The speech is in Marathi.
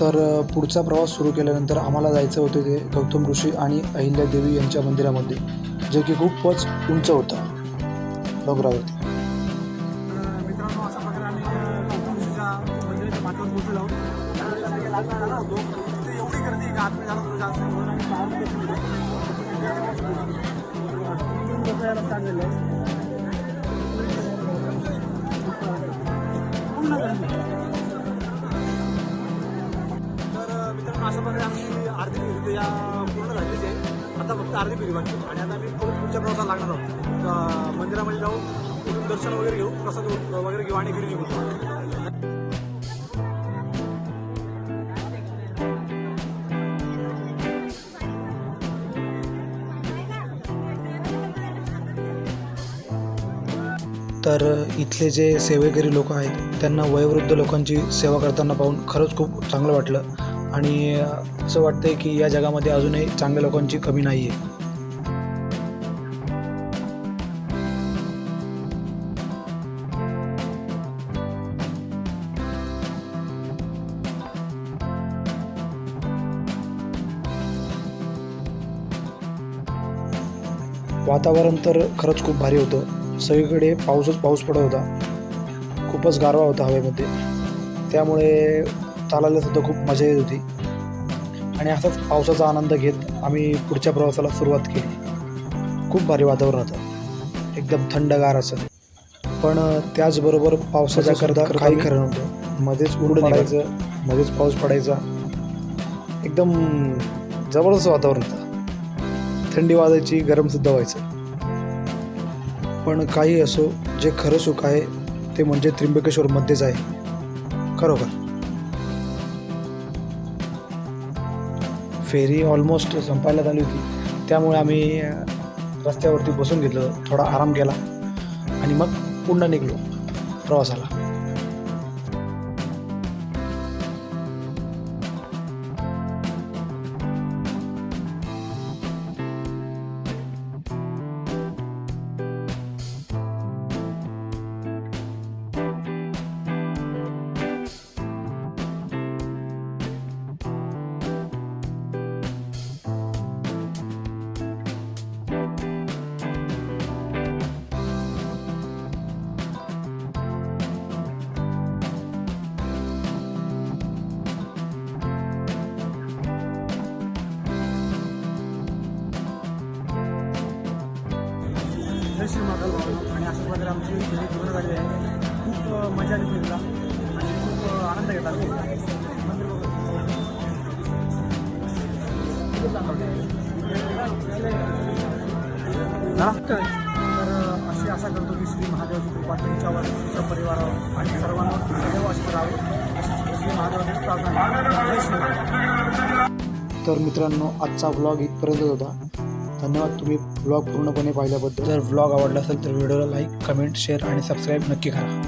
तर पुढचा प्रवास सुरू केल्यानंतर आम्हाला जायचं होतं ते गौतम ऋषी आणि अहिल्यादेवी यांच्या मंदिरामध्ये जे की खूपच उंच होतं. डोंगरावरती मित्रांनो अशा प्रकारे आम्ही मंदिराच्या पोहोचलो आहोत. तिथे एवढी गर्दी का? आतमध्ये आम्ही बाहेर मित्रांनो अर्धी प्रकारे फेरी या पूर्ण झालेली आहे. आता फक्त अर्धी फेरी बाकी आणि आता मी परत पुढच्या प्रवासाला लागणार आहोत. मंदिरामध्ये जाऊन तिथून दर्शन वगैरे घेऊ प्रसाद वगैरे घेऊ आणि घरी निघू तर इथले जे सेवेकरी लोक आहेत त्यांना वयोवृद्ध लोकांची सेवा करताना पाहून खरंच खूप चांगलं वाटलं. आणि असं वाटतंय की या जगामध्ये अजूनही चांगल्या लोकांची कमी नाही आहे वातावरण तर खरंच खूप भारी होतं. सगळीकडे पाऊसच पाऊस पडत होता. खूपच गारवा होता हवेमध्ये. त्यामुळे चालायला सुद्धा खूप मजा येत होती. आणि असाच पावसाचा आनंद घेत आम्ही पुढच्या प्रवासाला सुरुवात केली. खूप भारी वातावरण होतं. एकदम थंडगार असं. पण त्याचबरोबर पावसाच्या करता काही खरं नव्हतं. मध्येच उडून पडायचं मध्येच पाऊस पडायचा. एकदम जबरदस्त वातावरण होतं. थंडी वाजायची गरमसुद्धा व्हायचं. पण काही असो जे खरं सुख आहे ते म्हणजे त्र्यंबकेश्वरमध्येच आहे. खरोखर. फेरी ऑलमोस्ट संपायला झाली होती. त्यामुळे आम्ही रस्त्यावरती बसून घेतलं. थोडा आराम केला आणि मग पुन्हा निघलो प्रवासाला. जय श्री महाकाल भाऊ आणि अशा प्रकारे आमची फेरी पूर्ण झाली आहे. खूप मजा आली फिरला आणि खूप आनंद घेतला तर अशी आशा करतो की श्री महादेवाची कृपा तुमच्यावर तुमच्या परिवारावर आणि सर्वांवर सदैव अशी राहावी. श्री महादेवाची प्रार्थना. तर मित्रांनो आजचा व्लॉग इथपर्यंत होता. धन्यवाद तुम्ही व्लॉग पूर्णपणे पाहिल्याबद्दल. जर व्लॉग आवडला असेल तर व्हिडिओला लाईक कमेंट शेअर आणि सबस्क्राईब नक्की करा.